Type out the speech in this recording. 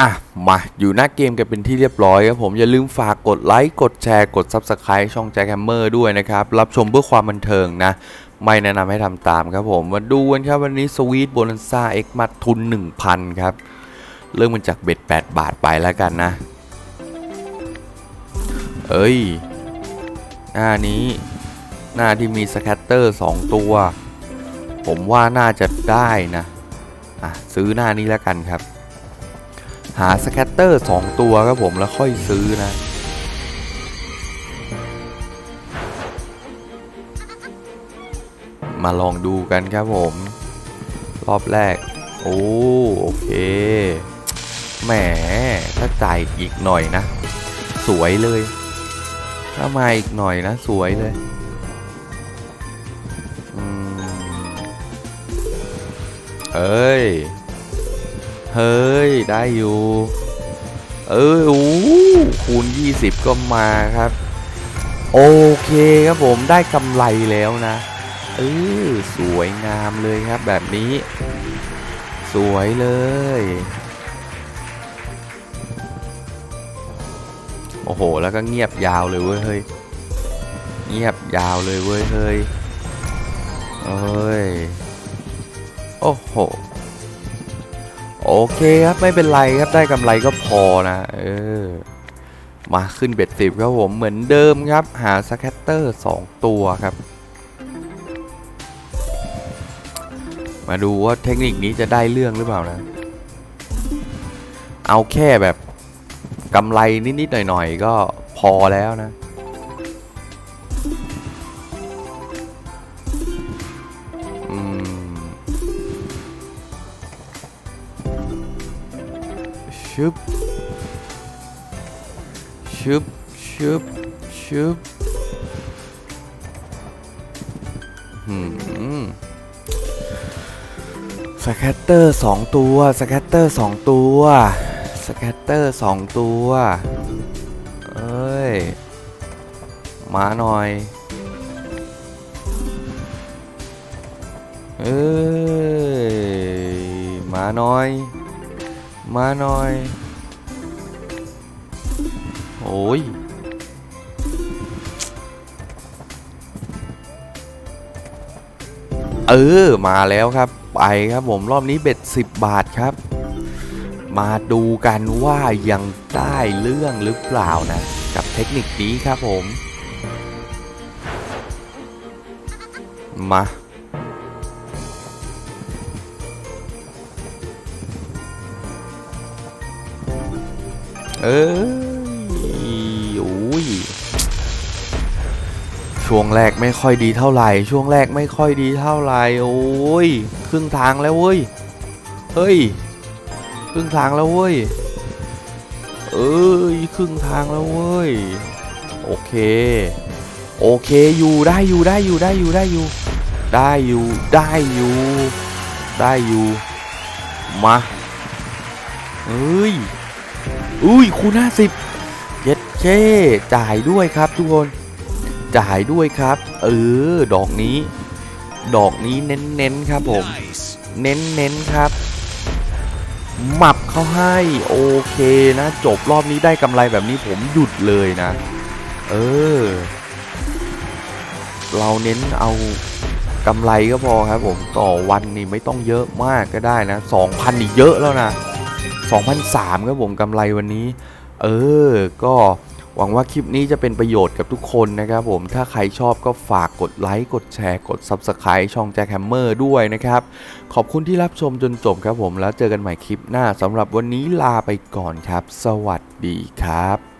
อะ มาอยู่หน้าเกมกันเป็นที่เรียบร้อยครับผม อย่าลืมฝากกดไลค์ กดแชร์ กด Subscribe ช่องแจ็คแฮมเมอร์ด้วยนะครับ รับชมเพื่อความบันเทิงนะ ไม่แนะนำให้ทำตามครับผม มาดูกันครับวันนี้สวีทโบนันซ่าเอ็กมัดทุน 1,000 ครับ เริ่มมันจากเบ็ด 8 บาทไปแล้วกันนะ เอ้ย หน้านี้ หน้าที่มีสแคตเตอร์ 2 ตัว ผมว่าน่าจะได้นะ อะ ซื้อหน้านี้แล้วกันครับ หาสแคตเตอร์ 2 ตัวครับผมแล้วค่อยซื้อนะมาลองดูกันครับผม รอบแรก โอ้โอเคแหมถ้าจ่ายอีกหน่อยนะ สวยเลย ถ้ามาอีกหน่อยนะ สวยเลยอเอ้ย เฮ้ย ได้อยู่ เออโอ้คูณ 20 ก็มาครับ โอเคครับผมได้กำไรแล้วนะ เออสวยงามเลยครับแบบนี้ สวยเลย โอ้โห แล้วก็เงียบยาวเลยเว้ยเฮ้ย เงียบยาวเลยเว้ยเฮ้ยเอ้ย โอ้โห โอเคครับไม่เป็นไรครับได้กำไรก็พอนะเออมาขึ้นเบ็ดสิบครับผมเหมือนเดิมครับ หาสแคตเตอร์2ตัวครับ มาดูว่าเทคนิคนี้จะได้เรื่องหรือเปล่านะ เอาแค่แบบกำไรนิด ๆ หน่อย ๆ ก็พอแล้วนะ ชึบชึบชึบชึบหืมสแคตเตอร์สองตัวสแคตเตอร์สองตัวสแคตเตอร์สองตัวเอ้ยมาหน่อยเอ้ยมาหน่อย มาหน่อย โอ้ย เออ มาแล้วครับ ไปครับผมรอบนี้เบ็ด 10 บาทครับ มาดูกันว่ายังได้เรื่องหรือเปล่านะ กับเทคนิคนี้ครับผม มา เอ้ยโอ้ยช่วงแรกไม่ค่อยดีเท่าไหร่ ช่วงแรกไม่ค่อยดีเท่าไหร่ โอ้ย ครึ่งทางแล้วเว้ย เฮ้ย ครึ่งทางแล้วเว้ย เอ้ย ครึ่งทางแล้วเว้ย โอเค โอเค อยู่ ได้ อยู่ ได้ อยู่ ได้ อยู่ ได้ อยู่ ได้อยู่ ได้อยู่ ได้อยู่ มาเฮ้ย อุ้ยคูณห้าสิบเย็ดเช่จ่ายด้วยครับทุกคน จ่ายด้วยครับ เออ ดอกนี้ ดอกนี้เน้นๆครับผม เน้นๆครับหมับเขาให้โอเคนะ จบรอบนี้ได้กำไรแบบนี้ผมหยุดเลยนะ เออ เราเน้นเอากำไรก็พอครับผมต่อวันนี่ไม่ต้องเยอะมากก็ได้นะ 2,000นี่เยอะแล้วนะ 2,003ครับผมกำไรวันนี้ เออ ก็หวังว่าคลิปนี้จะเป็นประโยชน์กับทุกคนนะครับผม ถ้าใครชอบก็ฝากกดไลค์ กดแชร์ กด Subscribe ช่องแจ็คแฮมเมอร์ด้วยนะครับ ขอบคุณที่รับชมจนจบครับผม แล้วเจอกันใหม่คลิปหน้าสำหรับวันนี้ลาไปก่อนครับ สวัสดีครับ